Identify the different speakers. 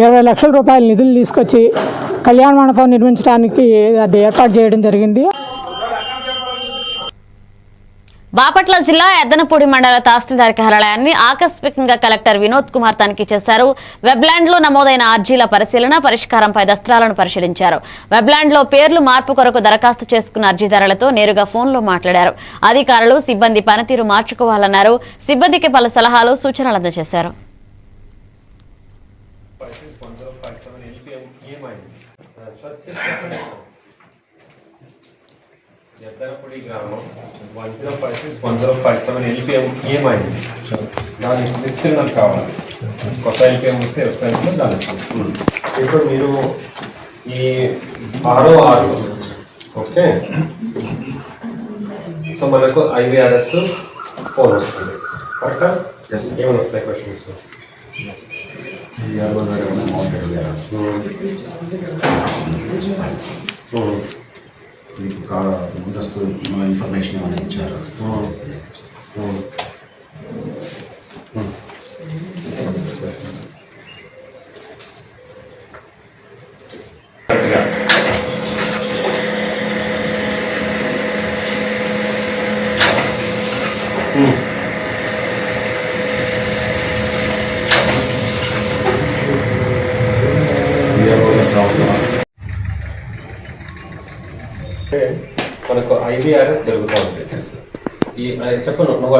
Speaker 1: ఇరవై లక్షల రూపాయల నిధులు తీసుకొచ్చి కళ్యాణ మండపం నిర్మించడానికి అది ఏర్పాటు చేయడం జరిగింది.
Speaker 2: బాపట్ల జిల్లా ఎద్దనపూడి మండల తహసీల్దార్ కార్యాలయాన్ని ఆకస్మికంగా కలెక్టర్ వినోద్ కుమార్ తనిఖీ చేశారు. వెబ్లాండ్లో నమోదైన అర్జీల పరిశీలన పరిష్కారంపై దస్త్రాలను పరిశీలించారు. వెబ్లాండ్లో పేర్లు మార్పు కొరకు దరఖాస్తు చేసుకున్న అర్జీదారులతో నేరుగా ఫోన్లో మాట్లాడారు. అధికారులు సిబ్బంది పనితీరు మార్చుకోవాలన్నారు. సిబ్బందికి పలు సలహాలు సూచనలు అందజేశారు.
Speaker 3: ఎద్దనపూడి గ్రామం one zero five six one zero five seven LPM ఏమైంది దాని విస్తీర్ణం కావాలి. కొత్త ఎల్పిఎం వస్తే ఎఫ్ఐఎంలో దాని ఇస్తాం. ఇప్పుడు మీరు ఈ ఆరో ఆరు ఓకే? సో మనకు ఐవీఆర్ఎస్ ఫోన్ వస్తుంది. కరెక్టా. ఏమైనా వస్తాయి క్వశ్చన్స్
Speaker 4: మీకు కా- ముందస్తు ఇన్ఫర్మేషన్ ఏమైనా ఇచ్చారు?
Speaker 3: మనకు ఐవీఆర్ఎస్ జరుగుతూ ఉంటుంది. ఈ చెప్పను నువ్వు